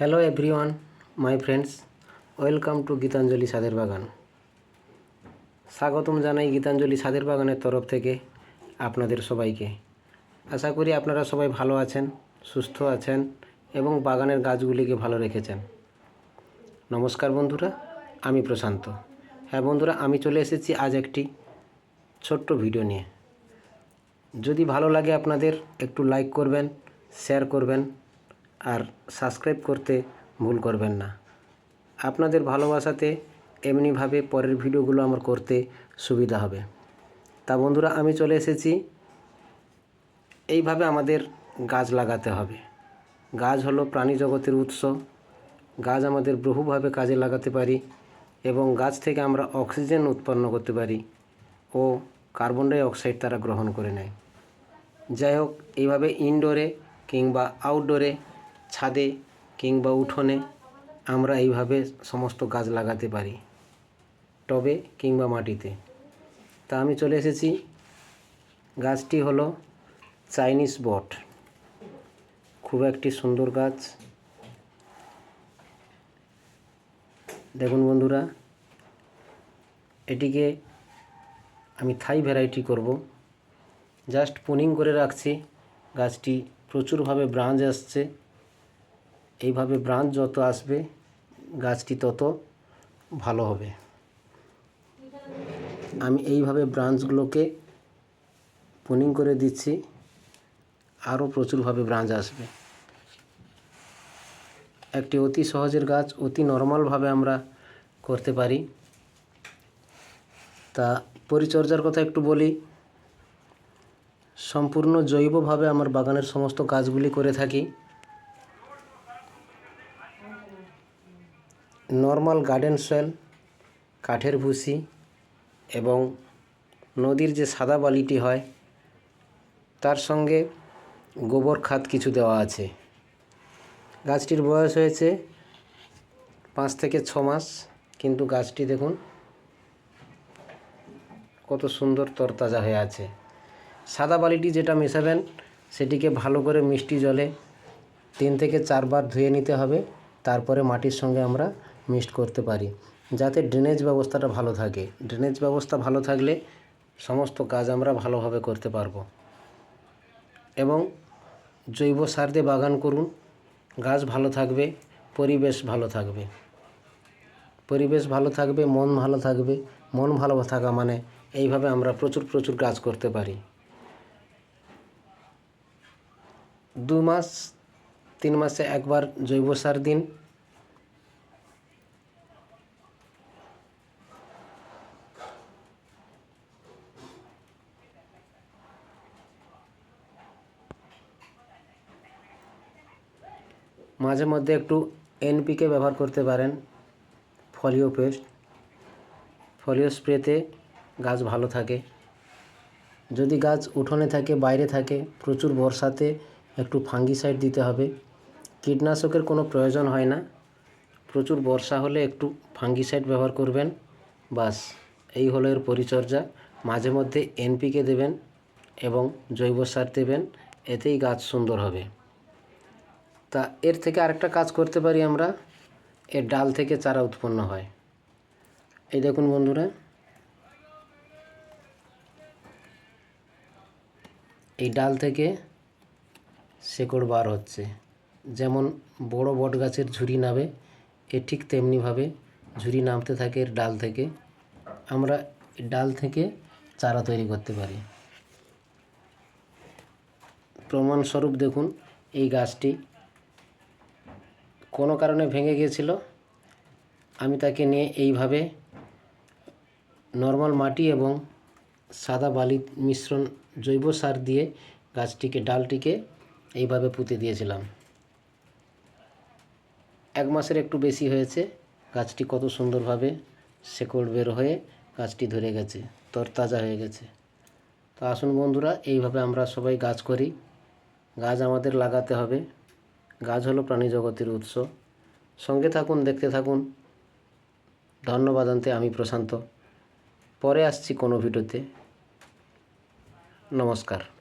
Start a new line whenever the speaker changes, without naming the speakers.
Hello everyone my friends welcome to Gitanjali সাদের বাগান স্বাগতম জানাই গীতাঞ্জলি সাদের বাগানের তরফ থেকে আপনাদের সবাইকে। আশা করি আপনারা সবাই ভালো আছেন, সুস্থ আছেন এবং বাগানের গাছগুলিকে ভালো রেখেছেন। নমস্কার বন্ধুরা, আমি প্রশান্ত। হ্যাঁ বন্ধুরা, আমি চলে এসেছি আজ একটি ছোট্ট ভিডিও নিয়ে। যদি ভালো লাগে আপনাদের, একটু লাইক করবেন শেয়ার করবেন আর সাবস্ক্রাইব করতে ভুল করবেন না। আপনাদের ভালোবাসাতে এমনিভাবে পরের ভিডিওগুলো আমার করতে সুবিধা হবে। তা বন্ধুরা, আমি চলে এসেছি। এইভাবে আমাদের গাছ লাগাতে হবে। গাছ হলো প্রাণী জগতের উৎস। গাছ আমাদের বহুভাবে কাজে লাগাতে পারি এবং গাছ থেকে আমরা অক্সিজেন উৎপন্ন করতে পারি ও কার্বন ডাই অক্সাইড তারা গ্রহণ করে নেয়। যাই হোক, এইভাবে ইনডোরে কিংবা আউটডোরে ছাদে কিংবা উঠোনে আমরা এইভাবে সমস্ত গাছ লাগাতে পারি, টবে কিংবা মাটিতে। তা আমি চলে এসেছি। গাছটি হলো চাইনিজ বট। খুব একটি সুন্দর গাছ। দেখুন বন্ধুরা, এটিকে আমি থাই ভ্যারাইটি করব। জাস্ট পুনিং করে রাখছি। গাছটি প্রচুরভাবে ব্রাঞ্চ আসছে। এইভাবে ব্রাঞ্চ যত আসবে, গাছটি তত ভালো হবে। আমি এইভাবে ব্রাঞ্চগুলোকে পুনিং করে দিচ্ছি, আরও প্রচুরভাবে ব্রাঞ্চ আসবে। একটি অতি সহজের গাছ, অতি নর্মালভাবে আমরা করতে পারি। তা পরিচর্যার কথা একটু বলি। সম্পূর্ণ জৈবভাবে আমার বাগানের সমস্ত গাছগুলি করে থাকি। নর্মাল গার্ডেন সয়েল, কাঠের ভুসি এবং নদীর যে সাদা বালিটি হয়, তার সঙ্গে গোবর খাত কিছু দেওয়া আছে। গাছটির বয়স হয়েছে পাঁচ থেকে ছ মাস, কিন্তু গাছটি দেখুন কত সুন্দর তরতাজা হয়ে আছে। সাদা বালিটি যেটা মেশাবেন, সেটিকে ভালো করে মিষ্টি জলে তিন থেকে চারবার ধুয়ে নিতে হবে, তারপরে মাটির সঙ্গে আমরা মিক্সড করতে পারি। যাতে ড্রেনেজ ব্যবস্থাটা ভালো থাকে। ড্রেনেজ ব্যবস্থা ভালো থাকলে সমস্ত কাজ আমরা ভালোভাবে করতে পারব। এবং জৈব সার দিয়ে বাগান করুন। গাছ ভালো থাকবে, পরিবেশ ভালো থাকবে। পরিবেশ ভালো থাকবে, মন ভালো থাকবে। মন ভালো থাকা মানে এইভাবে আমরা প্রচুর প্রচুর কাজ করতে পারি। দু মাস, তিন মাসে একবার জৈব সার দিন। মাঝে মধ্যে একটু এনপিকে ব্যবহার করতে পারেন। ফলিও পেস্ট। ফলিও স্প্রেতে গাছ ভালো থাকে। যদি গাছ উঠোনে থাকে, বাইরে থাকে, প্রচুর বর্ষাতে একটু ফাঙ্গিসাইড দিতে হবে। কীটনাশকের কোনো প্রয়োজন হয় না। প্রচুর বর্ষা হলে একটু ফাঙ্গিসাইড ব্যবহার করবেন। বাস, এই হলো এর পরিচর্যা। মাঝে মধ্যে এনপিকে দেবেন এবং জৈব সার দেবেন। এতেই গাছ সুন্দর হবে। তা এর থেকে আরেকটা কাজ করতে পারি আমরা। এর ডাল থেকে চারা উৎপন্ন হয়। এই দেখুন বন্ধুরা। এই ডাল থেকে শেকড় বার হচ্ছে। যেমন বড় বট গাছের ঝুরি নামে, এ ঠিক তেমনিভাবে ঝুরি নামতে থাকে এর ডাল থেকে। আমরা ডাল থেকে চারা তৈরি করতে পারি। প্রমাণস্বরূপ দেখুন, এই গাছটি কোনো কারণে ভেঙে গিয়েছিল, আমি তাকে নিয়ে এইভাবে নর্মাল মাটি এবং সাদা বালি মিশ্রণ জৈব সার দিয়ে গাছটিকে, ডালটিকে এইভাবে পুঁতে দিয়েছিলাম। এক মাসের একটু বেশি হয়েছে, গাছটি কত সুন্দরভাবে শেকড় বের হয়ে গাছটি ধরে গেছে, তরতাজা হয়ে গেছে। তো আসুন বন্ধুরা, এইভাবে আমরা সবাই গাছ করি। গাছ আমাদের লাগাতে হবে। গাছ হলো প্রাণী জগতের উৎস। সঙ্গে থাকুন, দেখতে থাকুন। ধন্যবাদ আনতে আমি প্রশান্ত। পরে আসছি কোনো ভিডিওতে। নমস্কার।